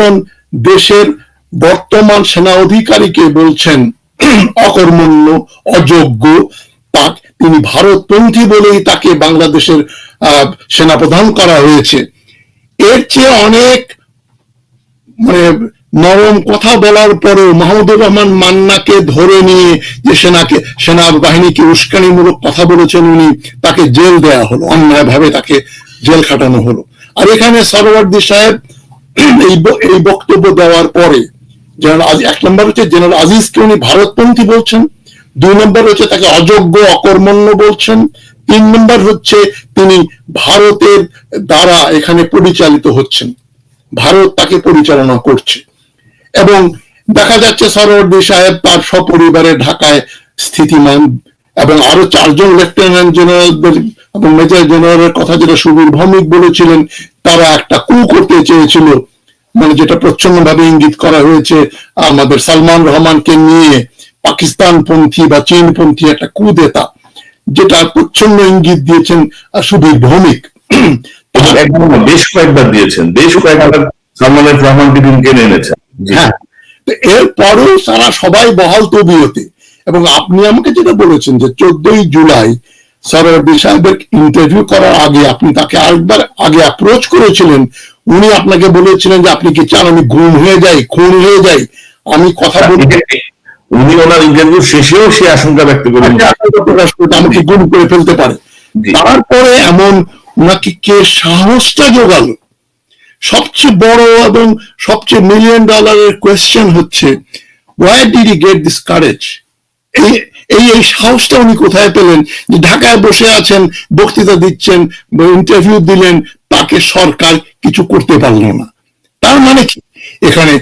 একজন দেশের বর্তমান সেনা অধিকারীকে বলছেন, অকর্মণ্য, অযোগ্য, তাক, তিনি ভারতপন্থী বলেই তাকে বাংলাদেশের সেনাপ্রধান করা হয়েছে। এর চেয়ে অনেক মানে নরম কথা বলার পরেও মাহমুদুর রহমান মান্নাকে ধরে নিয়ে যে সেনাকে সেনা বাহিনীকে উস্কানিমূলক কথা বলেছেন উনি, তাকে জেল দেয়া হলো অন্যায় ভাবে তাকে জেল খাটানো হলো। আর এখানে সরওয়ার্দি সাহেব এই বক্তব্য দেওয়ার পরে জেনারেল আজ, এক নম্বর হচ্ছে জেনারেল আজিজকে উনি ভারতপন্থী বলছেন, দুই নম্বর হচ্ছে তাকে অযোগ্য, অকর্মণ্য বলছেন, তিন নম্বর হচ্ছে তিনি ভারতের দ্বারা এখানে পরিচালিত হচ্ছেন। ভারত তাকে পরিচালনা করছে। এবং দেখা যাচ্ছে সরওয়ার্দী সাহেব তার সপরিবারে ঢাকায় স্থিতিমান এবং আরও চারজন লেফটেন্যান্ট জেনারেলদের এবং মেজর জেনারেলের কথা যেটা সুবীর ভৌমিক বলেছিলেন তারা একটা কু করতে চেয়েছিল। মানে যেটা প্রচ্ছন্ন ভাবে ইঙ্গিত করা হয়েছে আমাদের সালমান রহমানকে নিয়ে পাকিস্তান পন্থী বা চীন পন্থী একটা কুদেতা যেটা প্রচ্ছন্ন ইঙ্গিত দিয়েছেন সুবীর ভৌমিক। বেশ কয়েকবার দিয়েছেন বেশ কয়েকবার সালমান এফ রহমানকে তিনি টেনে এনেছেন হ্যাঁ। এরপরেও তারা সবাই বহাল তবিয়তে। এবং আপনি আমাকে যেটা বলেছেন যে চোদ্দই জুলাই সরওয়ার্দী সাহেবের ইন্টারভিউ করার আগে আপনি তাকে আরেকবার আগে অ্যাপ্রোচ করেছিলেন। উনি আপনাকে বলেছিলেন যে আপনি কি চান আমি গুম হয়ে যাই খুন হয়ে যাই? আমি কথা বলতে উনি ওনার ইন্টারভিউ শেষেও সে আশঙ্কা ব্যক্ত করেন প্রকাশ করতে আমাকে গুম করে ফেলতে পারে। তারপরে এমন ওনাকে কে সাহসটা জোগালো? সবচেয়ে বড় এবং সবচেয়ে মিলিয়ন ডলারের কোয়েশ্চেন হচ্ছে why did I get this courage এই এই সাহসটা উনি কোথায় পেলেন? যে ঢাকায় বসে আছেন, বক্তৃতা দিচ্ছেন ইন্টারভিউ দিলেন, তাকে সরকার কিছু করতে পারল না। তার মানে কি? এখানে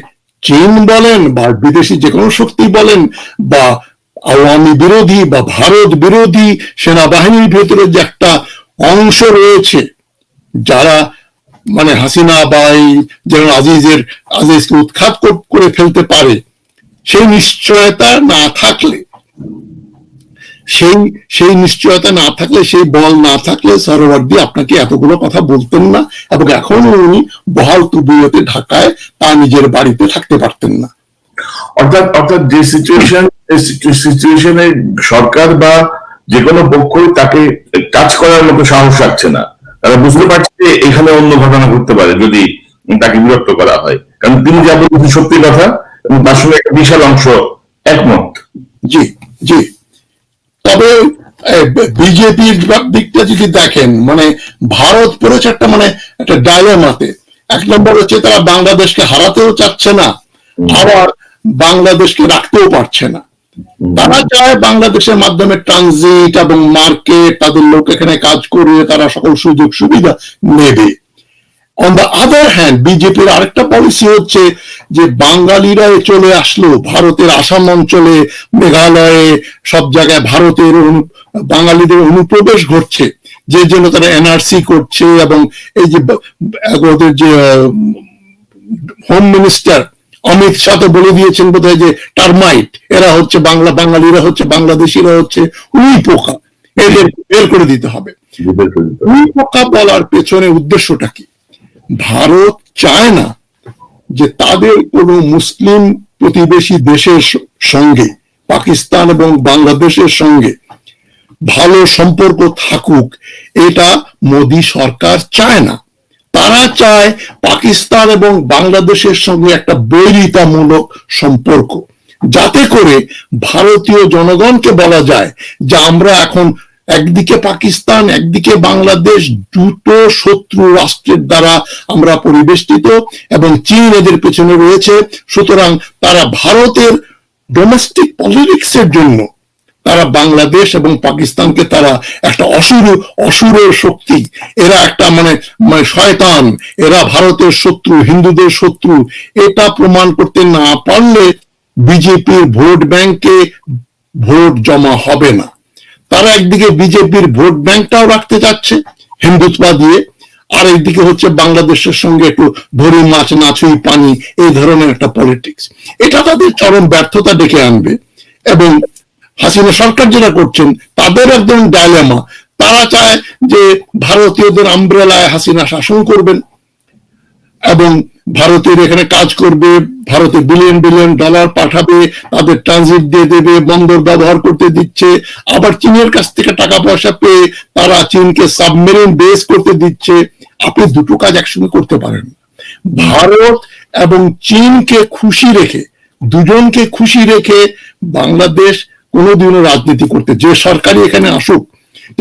চীন বলেন, বা বিদেশি যে কোনো শক্তি বলেন, বা আওয়ামী বিরোধী, বা ভারত বিরোধী সেনাবাহিনীর ভেতরে যে একটা অংশ রয়েছে, যারা মানে হাসিনা বা এই যেমন আজিজের, আজিজকে উৎখাত করে ফেলতে পারে, সেই নিশ্চয়তা না থাকলে সেই সেই নিশ্চয়তা না থাকলে সেই বল না থাকলে সরোয়ার্দি আপনাকে এতগুলো কথা বলতেন না এবং এখন উনি বহাল তুবিয়তে ঢাকায় তার নিজের বাড়িতে থাকতে পারতেন না। অর্থাৎ অর্থাৎ যে সিচুয়েশন সিচুয়েশনে সরকার বা যে কোনো পক্ষই তাকে কাজ করার মতো সাহস রাখছে না। তারা বুঝতে পারছে যে এখানে অন্য ঘটনা ঘটতে পারে যদি তাকে বিরক্ত করা হয়। কারণ তিনি যা বলছেন সত্যি কথা এবং তার সঙ্গে একটা বিশাল অংশ একমত। জি। জি। তবে বিজেপির দিকটা যদি দেখেন মানে ভারত পড়েছে একটা মানে একটা ডায়লেমাতে এক নম্বর হচ্ছে তারা বাংলাদেশকে হারাতেও চাচ্ছে না, আবার বাংলাদেশকে রাখতেও পারছে না। তারা চায় বাংলাদেশের মাধ্যমে ট্রানজিট এবং মার্কেট তাদের লোক এখানে কাজ করবে, তারা সকল সুযোগ সুবিধা নেবে। অন দ্য আদার হ্যান্ড বিজেপির আরেকটা পলিসি হচ্ছে যে বাঙালিরা চলে আসলো ভারতের আসাম অঞ্চলে মেঘালয়ে সব জায়গায় ভারতের বাঙালিদের অনুপ্রবেশ ঘটছে। যে জন্য তারা এনআরসি করছে এবং এই যে ওদের যে হোম মিনিস্টার অমিত শাহ তো বলে দিয়েছেন বোধহয় যে টার্মাইট এরা হচ্ছে বাংলা বাঙালিরা হচ্ছে বাংলাদেশিরা হচ্ছে উই পোকা। এদের বের করে দিতে হবে। উই পোকা বলার পেছনে উদ্দেশ্যটা কি? ভারত চায় না যে তাদের কোনো মুসলিম প্রতিবেশী দেশের সঙ্গে, পাকিস্তান এবং বাংলাদেশের সঙ্গে ভালো সম্পর্ক থাকুক, এটা মোদী সরকার চায় না। তারা চায় পাকিস্তান এবং বাংলাদেশের সঙ্গে একটা বৈরিতামূলক সম্পর্ক। যাতে করে ভারতীয় জনগণকে বলা যায় যে আমরা এখন একদিকে পাকিস্তান, একদিকে বাংলাদেশ, দুটো শত্রু রাষ্ট্রের দ্বারা আমরা পরিবেষ্টিত এবং চীন এদের পেছনে রয়েছে। সুতরাং তারা ভারতের ডোমেস্টিক পলিটিক্সের জন্য তারা বাংলাদেশ এবং পাকিস্তানকে তারা একটা অসুর, অসুরের শক্তি। এরা একটা মানে মানে শয়তান। এরা ভারতের শত্রু, হিন্দুদের শত্রু। এটা প্রমাণ করতে না পারলে বিজেপির ভোট ব্যাংকে ভোট জমা হবে না। তারা একদিকে বিজেপির ভোট ব্যাংকটাও রাখতে চাচ্ছে হিন্দুত্বা দিয়ে, আর একদিকে হচ্ছে বাংলাদেশের সঙ্গে একটু ধরি মাছ নাছুই পানি, এই ধরনের একটা পলিটিক্স এটা তাদের চরম ব্যর্থতা ডেকে আনবে এবং হাসিনা সরকার যেটা করছেন, তাদের একদম ডায়লেমা তারা চায় যে ভারতীয়দের আমব্রেলায় হাসিনা শাসন করবেন এবং ভারতের এখানে কাজ করবে, ভারতে বিলিয়ন বিলিয়ন ডলার পাঠাবে, তাদের ট্রানজিট দিয়ে দেবে, বন্দর ব্যবহার করতে দিচ্ছে, আবার চীনের কাছ থেকে টাকা পয়সা পেয়ে তারা চীনকে সাবমেরিন বেস করতে দিচ্ছে। আপনি দুটো কাজ একসঙ্গে করতে পারেন। ভারত এবং চীনকে খুশি রেখে, দুজনকে খুশি রেখে বাংলাদেশ কোনোদিনও রাজনীতি করতে যে সরকারই এখানে আসুক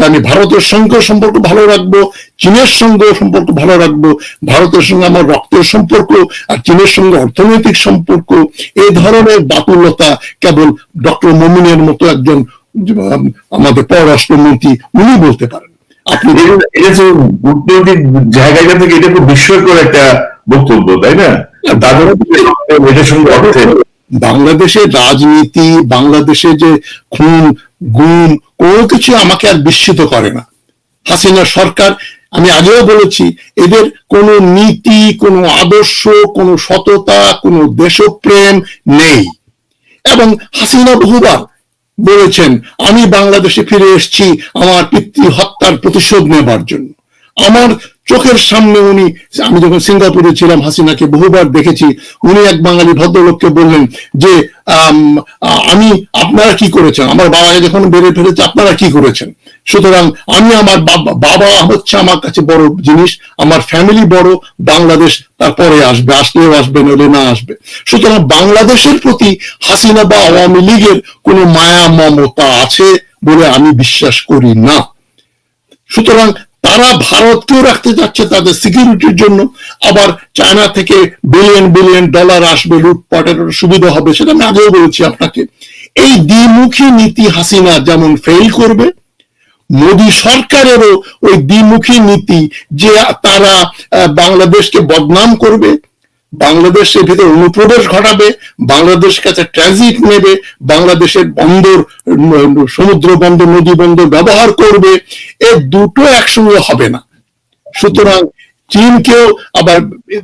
আমি ভারতের সঙ্গে সম্পর্ক ভালো রাখব চীনের সঙ্গে সম্পর্ক ভালো রাখব ভারতের সঙ্গে আমার রক্তের সম্পর্ক আর চীনের সঙ্গে অর্থনৈতিক সম্পর্ক এই ধরনের বাতুলতা কেবল ডক্টর মমিনের মতো একজন আমাদের পররাষ্ট্রমন্ত্রী উনি বলতে পারেন। আপনি এটা- তো কূটনৈতিক জায়গা থেকে এটা খুব বিস্ময়কর একটা বক্তব্য তাই না? তাদের এটার সঙ্গে বাংলাদেশের রাজনীতি বাংলাদেশে যে খুন গুম কোনো কিছু আমাকে আর বিস্মিত করে না। হাসিনা সরকার, আমি আগেও বলেছি, এদের কোনো নীতি, কোনো আদর্শ, কোনো সততা, কোনো দেশপ্রেম নেই। এবং হাসিনা বহুবার বলেছেন, আমি বাংলাদেশে ফিরে এসেছি, আমার পিতৃ হত্যার প্রতিশোধ নেবার জন্য। আমার চোখের সামনে উনি আমি যখন সিঙ্গাপুরে ছিলাম হাসিনাকে বহুবার দেখেছি উনি এক বাঙালি ভদ্রলোককে বললেন যে আম, আপনারা কি করেছেন? আমার বাবাকে যখন বেড়ে ফেলেছে আপনারা কি করেছেন? সুতরাং আমি আমার বাবা হচ্ছে আমার কাছে বড় জিনিস আমার ফ্যামিলি বড় বাংলাদেশ তারপরে আসবে আসলেও আসবে নইলে না আসবে। সুতরাং বাংলাদেশের প্রতি হাসিনা বা আওয়ামী লীগের কোনো মায়া মমতা আছে বলে আমি বিশ্বাস করি না। সুতরাং তারা ভারতকেও রাখতে যাচ্ছে তাদের সিকিউরিটির জন্য। আবার চায়না থেকে বিলিয়ন বিলিয়ন ডলার আসবে লুটপাটের সুবিধা হবে, সেটা আমি আগেও বলেছি আপনাকে। এই দ্বিমুখী নীতি হাসিনা যেমন ফেল করবে, মোদী সরকারেরও ওই দ্বিমুখী নীতি যে তারা বাংলাদেশকে বদনাম করবে বাংলাদেশের ভিতরে অনুপ্রবেশ ঘটাবে, বাংলাদেশের কাছে ট্রানজিট নেবে, বাংলাদেশের বন্দর সমুদ্র বন্দর, নদী বন্দর ব্যবহার করবে। এ দুটো একসঙ্গে হবে না। সুতরাং চীনকেও আবার,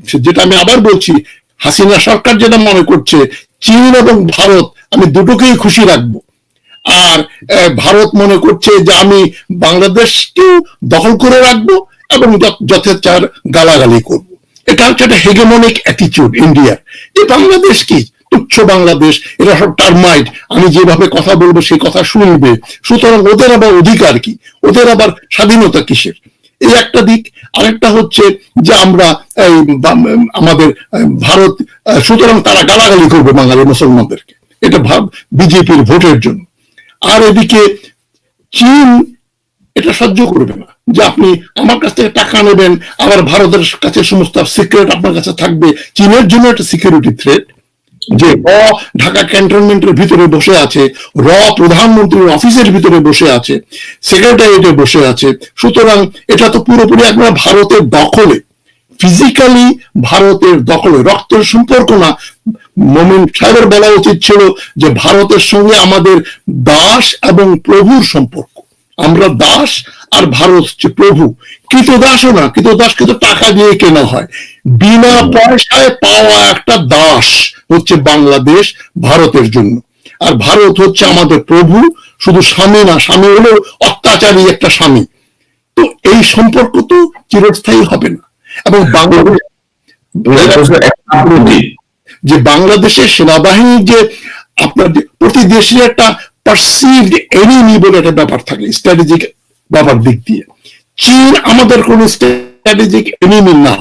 যেটা আমি আবার বলছি, হাসিনা সরকার যেটা মনে করছে, চীন এবং ভারত, আমি দুটোকেই খুশি রাখব। আর ভারত মনে করছে যে আমি বাংলাদেশকেও দখল করে রাখব এবং যথেচ্ছার গালাগালি করব। এটা হচ্ছে একটা হেগেমনিক অ্যাটিচিউড ইন্ডিয়ার যে বাংলাদেশ কি? তুচ্ছ বাংলাদেশ এরা সব টার্মাইট আমি যেভাবে কথা বলব, সেই কথা শুনবে। সুতরাং ওদের আবার অধিকার কি? ওদের আবার স্বাধীনতা কিসের? এই একটা দিক। আরেকটা হচ্ছে যে আমরা আমাদের ভারত সুতরাং তারা গালাগালি করবে বাঙালি মুসলমানদেরকে। এটা ভাব, বিজেপির ভোটের জন্য। আর এদিকে চীন, এটা সহ্য করবে না। যে আপনি আমার কাছ থেকে টাকা নেবেন আবার ভারতের কাছে সমস্ত সিক্রেট আপনার কাছে থাকবে। চীনের জন্য একটা সিকিউরিটি থ্রেট যে র ঢাকা ক্যান্টনমেন্টের ভিতরে বসে আছে, র প্রধানমন্ত্রীর অফিসের ভিতরে বসে আছে সেক্রেটারিয়েটে বসে আছে। সুতরাং এটা তো পুরোপুরি একবার ভারতের দখলে। ফিজিক্যালি ভারতের দখলে, রক্তের সম্পর্ক না। মোমিন সাহেবের বলা উচিত ছিল যে ভারতের সঙ্গে আমাদের দাস এবং প্রভুর সম্পর্ক। আমরা দাস আর ভারত হচ্ছে প্রভু কৃতদাসও না কৃতদাস কিন্তু টাকা দিয়ে কেনা হয়। বিনা পয়সায় পাওয়া একটা দাস হচ্ছে বাংলাদেশ ভারতের জন্য। আর ভারত হচ্ছে আমাদের প্রভু শুধু স্বামী না স্বামী হলো অত্যাচারী একটা স্বামী। তো এই সম্পর্ক তো চিরস্থায়ী হবে না। এবং বাংলাদেশ যে বাংলাদেশের সেনাবাহিনীর যে আপনার প্রতি দেশের একটা পারসিভড এনিমি বলে একটা ব্যাপার থাকে স্ট্র্যাটেজিক ব্যাপার দিক দিয়ে। চীন আমাদের কোন স্ট্র্যাটেজিক এনিমি না।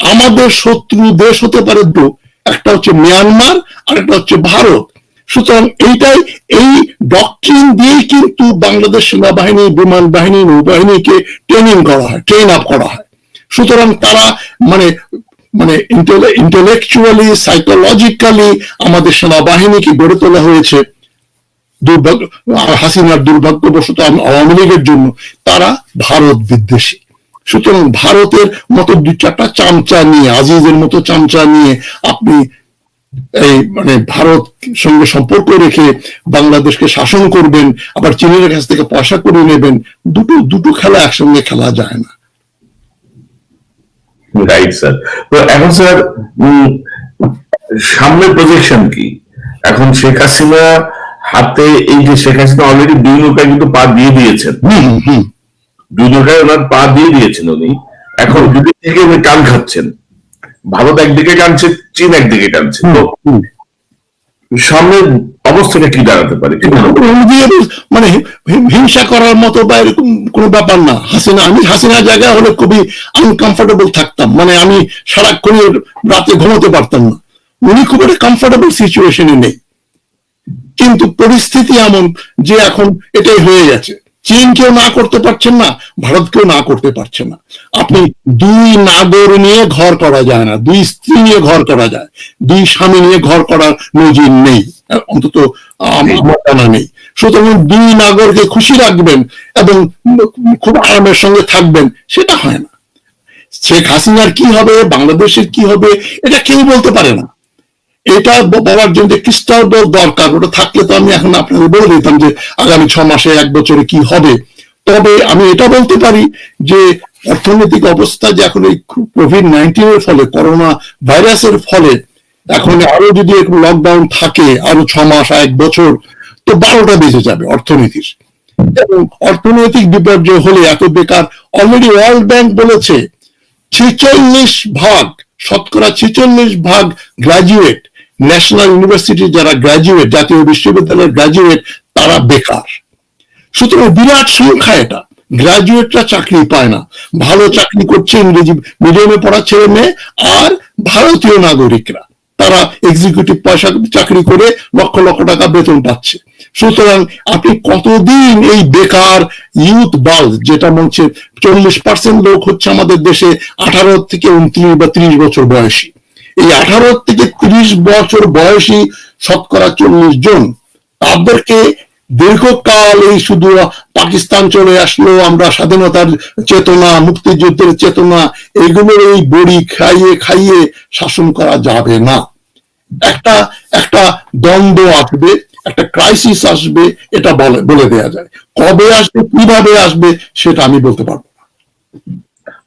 আমাদের শত্রু দেশ হতে পারে দু, একটা হচ্ছে মিয়ানমার আর একটা হচ্ছে ভারত। সুতরাং এইটাই, এই ডকট্রিন দিয়েই কিন্তু বাংলাদেশ সেনাবাহিনী, বিমান বাহিনী, নৌবাহিনীকে ট্রেনিং করা হয় ট্রেন আপ করা হয়। সুতরাং তারা মানে মানে ইন্টেলেকচুয়ালি সাইকোলজিক্যালি আমাদের সেনাবাহিনীকে গড়ে তোলা হয়েছে। দুর্ভাগ্য, হাসিনার দুর্ভাগ্যবশত আওয়ামী লীগের জন্য তারা ভারত বিদ্বেষী। সুতরাং ভারতের মতো দু চারটা চামচা নিয়ে, আজিজের মতো চামচা নিয়ে আপনি এই মানে ভারত সঙ্গে সম্পর্ক রেখে বাংলাদেশকে শাসন করবেন, আবার চীনের কাছ থেকে পয়সা করে নেবেন, দুটো দুটো খেলা একসঙ্গে খেলা যায় না। রাইট স্যার তো এখন স্যার সামনে প্রজেকশন কি? এখন শেখ হাসিনা হাতে এই যে শেখ হাসিনা অলরেডি দুই নৌকায় কিন্তু পা দিয়ে দিয়েছেন। দুই নৌকায় ওনার পা দিয়ে দিয়েছেন উনি। এখন যদি থেকে উনি কান খাচ্ছেন। ভারত একদিকে টানছে চীন একদিকে টানছে তো হুম। সামনের অবস্থাটা কি দাঁড়াতে পারে? মনে হিংসা করার মতো বা এরকম কোনো ব্যাপার না। হাসিনা আমি হাসিনার জায়গায় হলে খুবই আনকমফোর্টেবল থাকতাম। মানে আমি সারাক্ষণ রাতে ঘুমোতে পারতাম না। উনি খুব একটা কমফোর্টেবল সিচুয়েশনে নেই। কিন্তু পরিস্থিতি এমন যে এখন এটাই হয়ে গেছে। চীন কেউ না করতে পারছেন না, ভারত কেউ না করতে পারছে না। আপনি দুই নাগর নিয়ে ঘর করা যায় না, দুই স্ত্রী নিয়ে ঘর করা যায়, দুই স্বামী নিয়ে ঘর করার নজির নেই অন্তত আম- আমার জানা নেই। সুতরাং দুই নাগরকে খুশি রাখবেন এবং খুব আরামের সঙ্গে থাকবেন, সেটা হয় না। শেখ হাসিনার কি হবে, বাংলাদেশের কি হবে, এটা কেউ বলতে পারে না। এটা বলার জন্য ক্রিস্টাল বল দরকার, ওটা থাকলে তো আমি এখন আপনাদের বলে দিতাম যে আগামী ছ মাসে, এক বছরে কি হবে। তবে আমি এটা বলতে পারি যে অর্থনৈতিক অবস্থা যে এখন এই কোভিড নাইন্টিনের ফলে, করোনা ভাইরাসের ফলে, এখন আরও যদি একটু লকডাউন থাকে, আরও ছ মাস, এক বছর, তো বারোটা বেজে যাবে অর্থনীতির। এবং অর্থনৈতিক বিপর্যয় হলে এত বেকার অলরেডি ওয়ার্ল্ড ব্যাংক বলেছে, ছেচল্লিশ ভাগ, শতকরা ছেচল্লিশ ভাগ গ্রাজুয়েট ন্যাশনাল ইউনিভার্সিটি যারা গ্রাজুয়েট জাতীয় বিশ্ববিদ্যালয়ের গ্রাজুয়েট তারা বেকার। সুতরাং বিরাট সংখ্যা এটা। গ্রাজুয়েটরা চাকরি পায় না। ভালো চাকরি করছে ইংরেজি মিডিয়ামে পড়া ছেলে মেয়ে আর ভারতীয় নাগরিকরা। তারা এক্সিকিউটিভ পয়সা চাকরি করে লক্ষ লক্ষ টাকা বেতন পাচ্ছে। সুতরাং আপনি কতদিন এই বেকার ইউথ বাল যেটা বলছে চল্লিশ পার্সেন্ট লোক হচ্ছে আমাদের দেশে আঠারো থেকে উনত্রিশ বা ত্রিশ বছর বয়সী। এই আঠারো থেকে ত্রিশ বছর বয়সী শতকরা চল্লিশ জন। তাদেরকে দীর্ঘকাল এই শুধু পাকিস্তান চলে আসলো, আমরা স্বাধীনতার চেতনা, মুক্তিযুদ্ধের চেতনা এগুলো এই বড়ি খাইয়ে খাইয়ে শাসন করা যাবে না। একটা একটা দ্বন্দ্ব আসবে, একটা ক্রাইসিস আসবে, এটা বলে বলে দেয়া যায়। কবে আসবে, কীভাবে আসবে, সেটা আমি বলতে পারব না।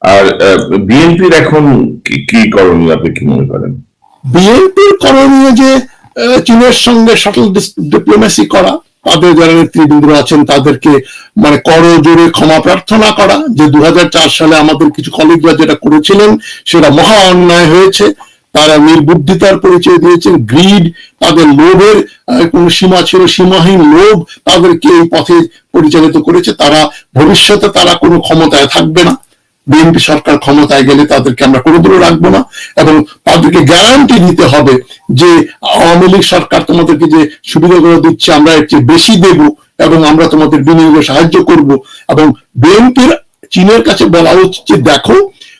আর বিএনপির এখন কি- করণীয় আপনি কি মনে করেন? বিএনপির করণীয় যে চীনের সঙ্গে শাটল ডিপ্লোমেসি করা, তাদের যারা নেতৃবৃন্দ আছেন, তাদেরকে মানে করজোরে ক্ষমা প্রার্থনা করা, যে দু সালে আমাদের কিছু কলিগরা যেটা করেছিলেন, সেটা মহা অন্যায় হয়েছে। তারা নির্বুদ্ধিতার পরিচয় দিয়েছেন গ্রিড তাদের লোভের কোনো সীমা ছিল, সীমাহীন লোভ তাদেরকে এই পথে পরিচালিত করেছে। তারা ভবিষ্যতে তারা কোনো ক্ষমতায় থাকবে না। বিএনপি সরকার ক্ষমতায় গেলে তাদেরকে আমরা কোনো দূরে রাখব না এবং তাদেরকে গ্যারান্টি দিতে হবে যে আওয়ামী লীগ সরকার তোমাদেরকে যে সুবিধাগুলো দিচ্ছে আমরা এর চেয়ে বেশি দেব এবং আমরা তোমাদের বিনিয়োগে সাহায্য করব। এবং বিএনপির চীনের কাছে বলা উচিত যে দেখো,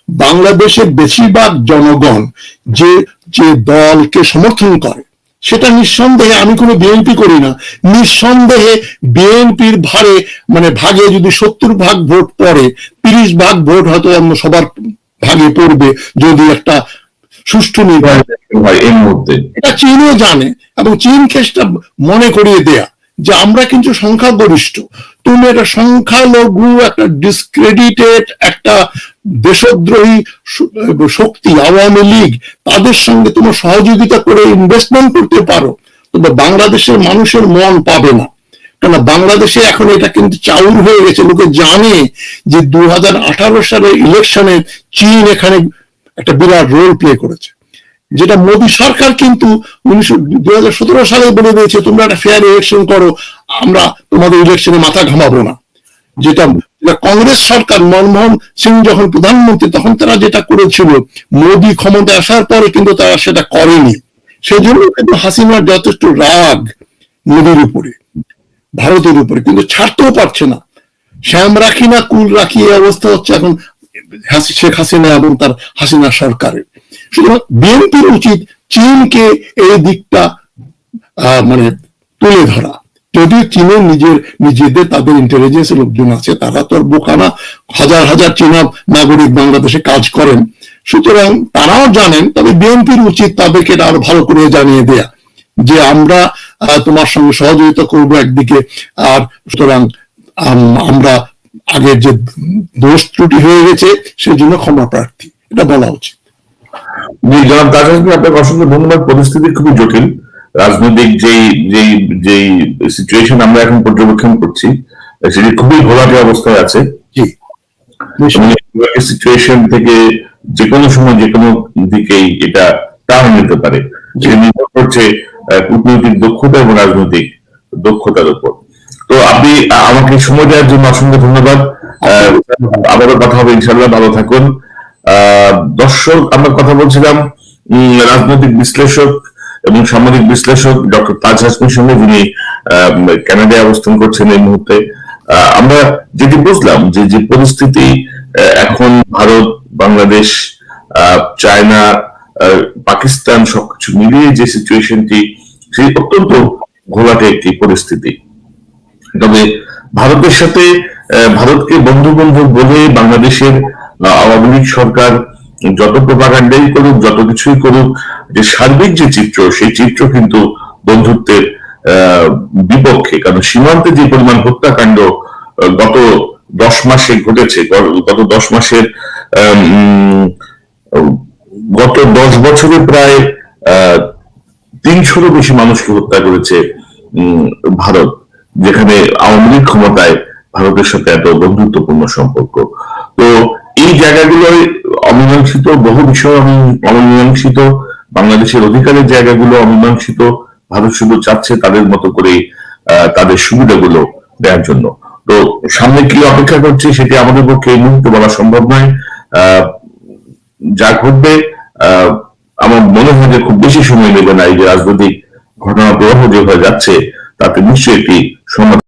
বাংলাদেশের বেশিরভাগ জনগণ যে যে দলকে সমর্থন করে সেটা নিঃসন্দেহে আমি কোনো বিএনপি করি না। নিঃসন্দেহে বিএনপির ভারে মানে ভাগে যদি সত্তর ভাগ ভোট পড়ে তিরিশ ভাগ ভোট হয়তো অন্য সবার ভাগে পড়বে যদি একটা সুষ্ঠু নির্বাচন। হয় এই মুহূর্তে। এটা চীনও জানে এবং চীন সেটা মনে করিয়ে দেয়া। যে আমরা কিন্তু সংখ্যাগরিষ্ঠ। তুমি একটা সংখ্যালঘু, একটা ডিসক্রেডিটেড একটা দেশদ্রোহী শক্তি, আওয়ামী লীগ, তাদের সঙ্গে তোমার সহযোগিতা করে ইনভেস্টমেন্ট করতে পারো। তবে বাংলাদেশের মানুষের মন পাবে না। কেন বাংলাদেশে এখন এটা কিন্তু চাউর হয়ে গেছে। লোকে জানে যে দু সালের ইলেকশনে চীন এখানে একটা বিরাট রোল প্লে করেছে। যেটা মোদী সরকার কিন্তু উনিশশো দুই সালে বলে দিয়েছে, তোমরা একটা ফেয়ার ইলেকশন করো, আমরা তোমাদের ইলেকশনে মাথা ঘামাবো না। যেটা কংগ্রেস সরকার মনমোহন সিং যখন প্রধানমন্ত্রী, তখন তারা যেটা করেছিল, মোদী ক্ষমতায় আসার পরে কিন্তু তারা সেটা করেনি। সেই জন্য কিন্তু হাসিনার যথেষ্ট রাগ মোদীর উপরে, ভারতের উপরে, কিন্তু ছাড়তেও পারছে না। শ্যাম রাখি না, কুল রাখি, এই অবস্থা হচ্ছে এখন শেখ হাসিনা এবং তার হাসিনা সরকারের। সুতরাং বিএনপির উচিত চীনকে এই দিকটা মানে তুলে ধরা। যদিও চীনের নিজের নিজেদের তাদের ইন্টেলিজেন্স লোকজন আছে তারা তো আর বোকা হাজার হাজার চীনা নাগরিক বাংলাদেশে কাজ করেন। সুতরাং তারাও জানেন তবে বিএনপির উচিত তাদেরকে এটা আরও ভালো করে জানিয়ে দেয়া যে আমরা তোমার সঙ্গে সহযোগিতা করব একদিকে আর সুতরাং আম, আমরা আগের যে দোষ ত্রুটি হয়ে গেছে সেই জন্য ক্ষমা প্রার্থী। এটা বলা উচিত। জনাব আপনাকে অসংখ্য ধন্যবাদ। পরিস্থিতি খুবই জটিল। রাজনৈতিক যেই যেই যেই সিচুয়েশন আমরা এখন পর্যবেক্ষণ করছি সেটি খুবই ঘোলাটে অবস্থায় আছে। সিচুয়েশন থেকে যে কোনো সময় যে কোনো দিকেই এটা টার্ন নিতে পারে। যেটা নির্ভর করছে কূটনৈতিক দক্ষতা এবং রাজনৈতিক দক্ষতার উপর। তো আপনি আমাকে সময় দেওয়ার জন্য অসংখ্য ধন্যবাদ। আহ, আবারও কথা হবে ইনশাল্লাহ ভালো থাকুন। দর্শক আমরা কথা বলছিলাম রাজনৈতিক বিশ্লেষক এবং সামাজিক বিশ্লেষক ডক্টর তাজ হাসমির সঙ্গে যিনি কানাডায় অবস্থান করছেন এই মুহূর্তে। আহ, আমরা যেটি বুঝলাম যে যে পরিস্থিতি এখন ভারত বাংলাদেশ আহ, চায়না পাকিস্তান সবকিছু মিলিয়ে যে সিচুয়েশনটি সেই অত্যন্ত ঘোলাটে একটি পরিস্থিতি। তবে ভারতের সাথে ভারতকে বন্ধু বন্ধু বলে বাংলাদেশের আওয়ামী লীগ সরকার যত প্রপাগান্ডাই করুক, যত কিছুই করুক, যে সার্বিক যে চিত্র, সেই চিত্র কিন্তু বন্ধুত্বের বিপক্ষে। কারণ সীমান্তে যে পরিমাণ হত্যাকাণ্ড গত দশ মাসে ঘটেছে, গত দশ মাসের গত দশ বছরে প্রায় তিনশোরও বেশি মানুষকে হত্যা করেছে ভারত। যেখানে আওয়ামী লীগ ক্ষমতায় ভারতের সাথে এত বন্ধুত্বপূর্ণ সম্পর্ক। তো এই জায়গাগুলোয় অমীমাংসিত, বহু বিষয় অমি- অমীমাংসিত, বাংলাদেশের অধিকারের জায়গাগুলো অমীমাংসিত, ভারত শুধু চাচ্ছে তাদের মতো করে তাদের সুবিধাগুলো দেওয়ার জন্য। তো সামনে কি অপেক্ষা করছে সেটি আমাদের পক্ষে এই মুহূর্তে বলা সম্ভব নয়। যা ঘটবে আমার মনে হয় যে খুব বেশি সময় নেবে না এই যে রাজনৈতিক ঘটনা প্রবাহ যেভাবে যাচ্ছে, তাতে নিশ্চয়ই একটি що